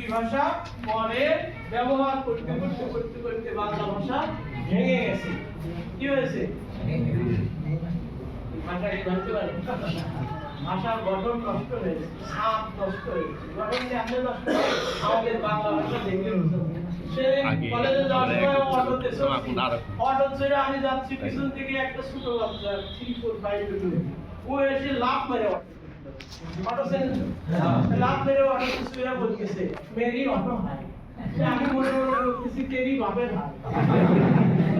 দুই ভাষা পরে ব্যবহার করতে করতে করতে করতে বাংলা ভাষা ভেঙে গেছে। কি হয়েছে? ভাষা কি ভাবতে পারে। ভাষার গঠন নষ্ট হয়েছে সাপ নষ্ট হয়েছে। গঠন নষ্ট আমাদের বাংলা ভাষা দেখলে কলেজে যাওয়ার সময় অটোতে। অটো ছেড়ে আমি যাচ্ছি পিছন থেকে একটা ছোট বাচ্চা থ্রি ফোর ফাইভ ও এসে লাফ মেরে অটো। অটো চেনেন তো? লাফ মেরে অটো শুয়ে বলতেছে মেরি অটো হাই সে আমি মনে মনে বলতেছি তেরি বাপের হাই মেরি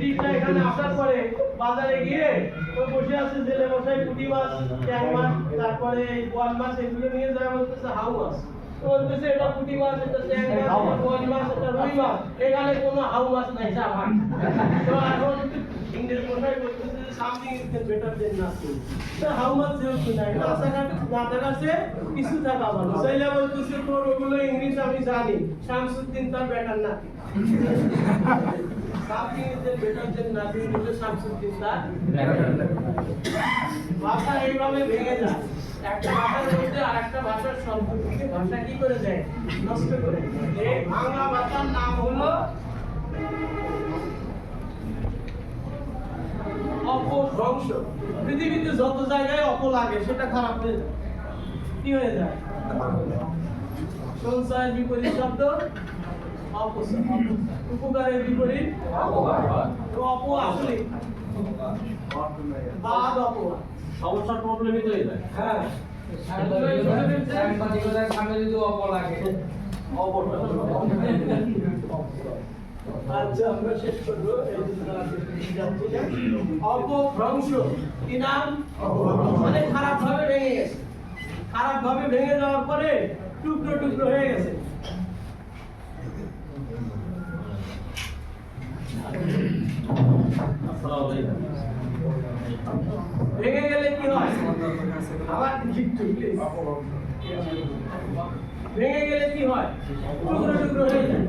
ব্রিটিশরা এখানে আসার পরে বাজারে গিয়ে ওই বসে আছে জেলে মশাই পুঁটি মাছ ট্যাং মাছ তারপরে বোয়াল মাছ এগুলো নিয়ে যায় বলতেছে হাউ মাছ। তো বলতেছে এটা পুঁটি মাছ এটা ট্যাং মাছ বোয়াল মাছ এটা রুই মাছ এখানে কোনো হাউ মাছ নাই ভাগ তো এখন ইংরেজ মশাই বলতেছে যে something is better than nothing তো হাউ মাছ যেহেতু না থাকাছে কিছু থাকা ভালো। সেইলা বলতেছে তোর ওগুলো ইংলিশ আমি জানি, শামসুদ্দিন তার বেটার নাতি something is better than nothing বলে শামসুদ্দিন তার ভাষা এইভাবে ভেঙে যায়। একটা ভাষার মধ্যে আর একটা ভাষার সম্পর্কে ভাষা কি করে দেয় নষ্ট করে এই বাংলা ভাষার নাম হলো অপভ্রংশ পৃথিবীতে যত জায়গায় অপ লাগে সেটা খারাপ হয়ে যায়। কি হয়ে যায়? বিপরীত শব্দ উপকারের বিপরীত তো অপ আসলে বাদ অপবাদ সমস্যার প্রবলেমই তো এটা হ্যাঁ। সাংবাদিকতার সামনে যদি অপলাগে আচ্ছা আমরা শেষ করব। এই যে তারা যাচ্ছি না। অপভ্রংশ কি নাম? মানে খারাপ ভাবে ভেঙে গেছে। খারাপ ভাবে ভেঙে যাওয়ার পরে টুকরো টুকরো হয়ে গেছে। ভেঙে গেলে কি হয়? আবার। ভেঙে গেলে কি হয়? টুকরো টুকরো হয়ে যায়।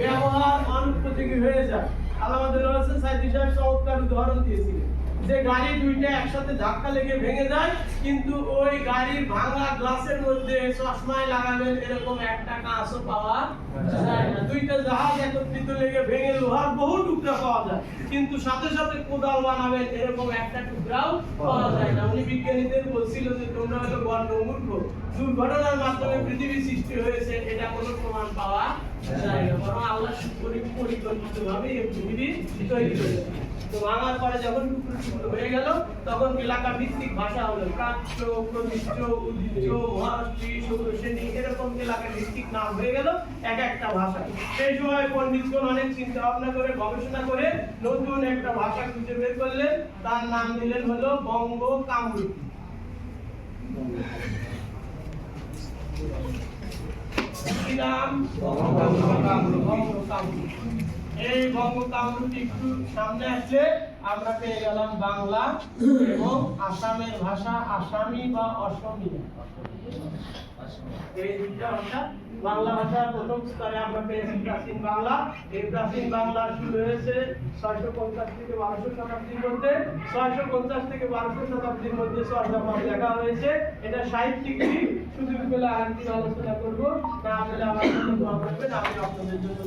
ব্যবহার অনুপযোগী হয়ে যায়। আলামাদুল হোসেন সাইদি সাহেব চমৎকার উদাহরণ দিয়েছিলেন। যে গাড়ি দুইটা একসাথে ধাক্কা লেগে ভেঙে যায়, কিন্তু ওই গাড়ির ভাঙা গ্লাসের মধ্যে চশমায় লাগাবেন এরকম একটা কাঁচও পাওয়া যায় না। দুইটা জাহাজ একত্রিত লেগে ভেঙে লোহার বহু টুকরা পাওয়া যায়, কিন্তু সাথে সাথে কোদাল বানাবেন এরকম একটা টুকরাও পাওয়া যায় না। উনি বিজ্ঞানীদের বলছিল যে তোমরা হলো গণ্ড মূর্খ দুর্ঘটনার মাধ্যমে পৃথিবী সৃষ্টি হয়েছে, এটা কোনো প্রমাণ পাওয়া যখন হয়ে তখন ভিত্তিক ভাষা হলো এরকম ভিত্তিক নাম হয়ে এক একটা ভাষা অনেক চিন্তা ভাবনা করে গবেষণা করে নতুন একটা ভাষা খুঁজে বের করলেন তার নাম দিলেন হলো বঙ্গ কামরূপ বঙ্গকামরূপ এই বঙ্গকামরূপ একটু সামনে আসলে আমরা পেয়ে গেলাম বাংলা এবং আসামের ভাষা আসামি বা অসমিয়া এই দুইটা বাংলা প্রথম স্তরে এই প্রাচীন বাংলা শুরু হয়েছে ছয়শো পঞ্চাশ থেকে শতাব্দীর মধ্যে। ছয়শো পঞ্চাশ থেকে শতাব্দীর মধ্যে লেখা হয়েছে। এটা সাহিত্যিক আলোচনা করব। না আমার জন্য আমি আপনাদের জন্য